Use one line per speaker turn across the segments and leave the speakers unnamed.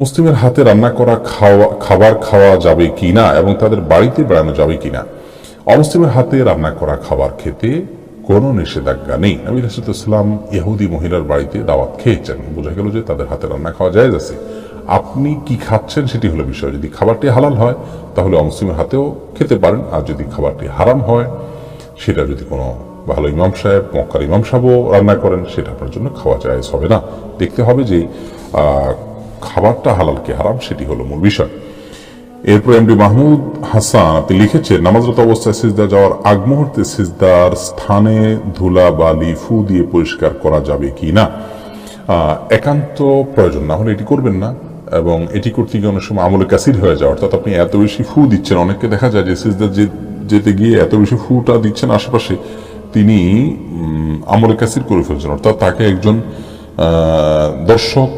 মুসলিমের হাতে রান্না করা খাওয়া, খাবার খাওয়া যাবে কি না এবং তাদের বাড়িতে বেড়ানো যাবে কিনা অমুসলিমের হাতে রান্না করা খাবার খেতে কোনো নিষেধাজ্ঞা নেই। নবী রাসুলাম ইহুদি মহিলার বাড়িতে দাওয়াত খেয়েছেন। বোঝা গেল যে তাদের হাতে রান্না খাওয়া যায় আছে। আপনি কি খাচ্ছেন সেটি হলো বিষয়। যদি খাবারটি হালাল হয়, তাহলে অমুসলিমের হাতেও খেতে পারেন। আর যদি খাবারটি হারাম হয়, সেটা যদি কোনো ভালো ইমাম সাহেব, মক্কার ইমাম সাহেবও রান্না করেন, সেটা আপনার জন্য খাওয়া যায় হবে না। দেখতে হবে যে খাবারটা হালাল কি হারাম সেটি হলো মূল বিষয়। এরপর এমডি মাহমুদ হাসান, আপনি লিখেছেন, নামাজরত অবস্থায় সিজদা যাওয়ার আগ মুহূর্তে সিজদার স্থানে ধুলা, বালি, ফু দিয়ে পরিষ্কার করা যাবে কি না? একান্ত প্রয়োজন, না হলে এটি করবেন না। এবং এটি করতে গিয়ে অনেক সময় আমলে কাসির হয়ে যায় অর্থাৎ আপনি এত বেশি ফু দিচ্ছেন, অনেককে দেখা যায় যে সিজদা যেতে গিয়ে এত বেশি ফুটা দিচ্ছেন আশেপাশে, তিনি আমলে কাসির করে ফেলছেন। অর্থাৎ তাকে একজন দর্শক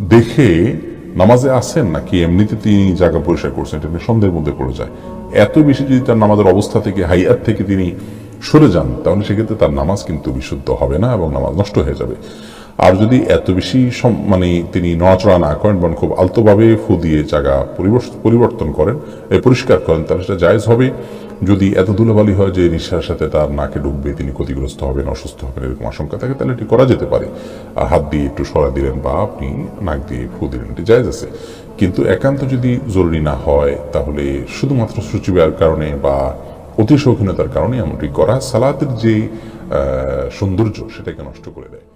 দেখে নামাজে আসেন নাকি এমনিতে তিনি জায়গা পরিষ্কার করছেন? এটা সন্দেহের মধ্যে পড়ে যায়। এত বেশি যদি তার নামাজের অবস্থা থেকে হাইয়ার থেকে তিনি সরে যান, তাহলে সেক্ষেত্রে তার নামাজ কিন্তু বিশুদ্ধ হবে না এবং নামাজ নষ্ট হয়ে যাবে। আর যদি এত বেশি মানে তিনি নড়াচড়া না করেন, বরং খুব আলতোভাবে ফু দিয়ে জায়গা পরিবর্ত- পরিবর্তন করেন পরিষ্কার করেন, তাহলে সেটা জায়েজ হবে। যদি এত ধুলোবালি হয় যে নিঃশ্বাস সাথে তার নাকে ডুববে, তিনি ক্ষতিগ্রস্ত হবেন, অসুস্থ হবেন, এরকম আশঙ্কা থাকে, তাহলে এটি করা যেতে পারে। আর হাত দিয়ে একটু সরা দিলেন বা আপনি নাক দিয়ে ফু দিলেন, এটি জায়েজ আছে। কিন্তু একান্ত যদি জরুরি না হয়, তাহলে শুধুমাত্র সূচিবার কারণে বা অতি শৌখিনতার কারণে এমনটি করা, সালাতের যে সৌন্দর্য, সেটাকে নষ্ট করে দেয়।